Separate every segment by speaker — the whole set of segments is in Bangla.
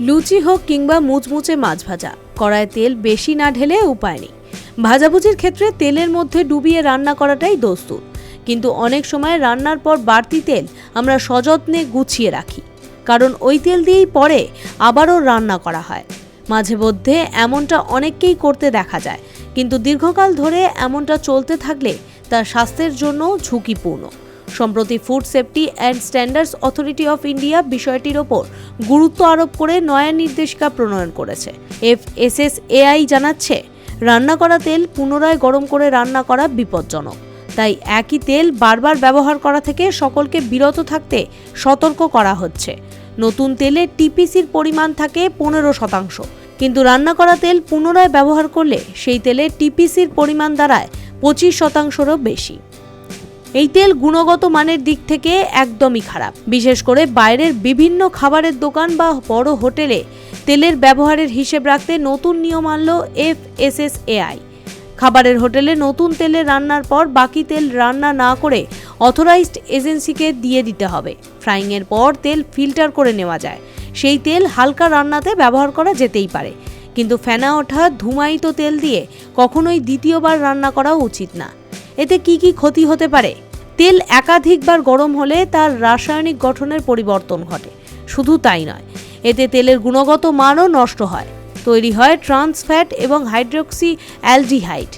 Speaker 1: লুচি হোক কিংবা মুচমুচে মাছ ভাজা। কড়ায় তেল বেশি না ঢেলে উপায় নেই। ভাজাভুজির ক্ষেত্রে তেলের মধ্যে ডুবিয়ে রান্না করাটাই দস্তুর। কিন্তু অনেক সময় রান্নার পর বাড়তি তেল আমরা সযত্নে গুছিয়ে রাখি। কারণ ওই তেল দিয়েই পরে আবারও রান্না করা হয়। মাঝে মধ্যে এমনটা অনেককেই করতে দেখা যায়, কিন্তু দীর্ঘকাল ধরে এমনটা চলতে থাকলে তা স্বাস্থ্যের জন্য ঝুঁকিপূর্ণ। সম্প্রতি food safety and standards authority of India বিষয়টির ওপর গুরুত্ব আরোপ করে নয়া নির্দেশিকা প্রণয়ন করেছে। এফ এস এস এআই জানাচ্ছে, রান্না করা তেল পুনরায় গরম করে রান্না করা বিপজ্জনক। তাই একই তেল বারবার ব্যবহার করা থেকে সকলকে বিরত থাকতে সতর্ক করা হচ্ছে। নতুন তেলে টিপিসির পরিমাণ থাকে পনেরো শতাংশ। কিন্তু রান্না করা তেল পুনরায় ব্যবহার করলে সেই তেলে টিপিসির পরিমাণ দাঁড়ায় পঁচিশ শতাংশেরও বেশি। এই তেল গুণগত মানের দিক থেকে একদমই খারাপ। বিশেষ করে বাইরের বিভিন্ন খাবারের দোকান বা বড় হোটেলে তেলের ব্যবহারের হিসেব রাখতে নতুন নিয়ম আনল এফ এস এস এআই। খাবারের হোটেলে নতুন তেলে রান্নার পর বাকি তেল রান্না না করে অথরাইজড এজেন্সিকে দিয়ে দিতে হবে। ফ্রাইংয়ের পর তেল ফিল্টার করে নেওয়া যায়। সেই তেল হালকা রান্নাতে ব্যবহার করা যেতেই পারে। কিন্তু ফেনা ওঠা ধুমায়িত তেল দিয়ে কখনোই দ্বিতীয়বার রান্না করা উচিত না। এতে কি কি ক্ষতি হতে পারে? তেল একাধিকবার গরম হলে তার রাসায়নিক গঠনের পরিবর্তন ঘটে। শুধু তাই নয়, এতে তেলের গুণগত মানও নষ্ট হয়। তৈরি হয় ট্রান্স ফ্যাট এবং হাইড্রোক্সি অ্যালডিহাইড।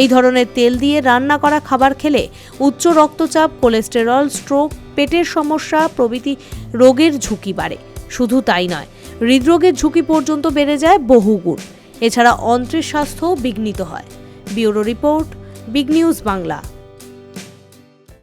Speaker 1: এই ধরনের তেল দিয়ে রান্না করা খাবার খেলে উচ্চ রক্তচাপ, কোলেস্টেরল, স্ট্রোক, পেটের সমস্যা, প্রভৃতি রোগের ঝুঁকি বাড়ে। শুধু তাই নয়, হৃদরোগের ঝুঁকি পর্যন্ত বেড়ে যায় বহুগুণ। এছাড়া অন্ত্রের স্বাস্থ্যও বিঘ্নিত হয়। Bureau report big news Bangla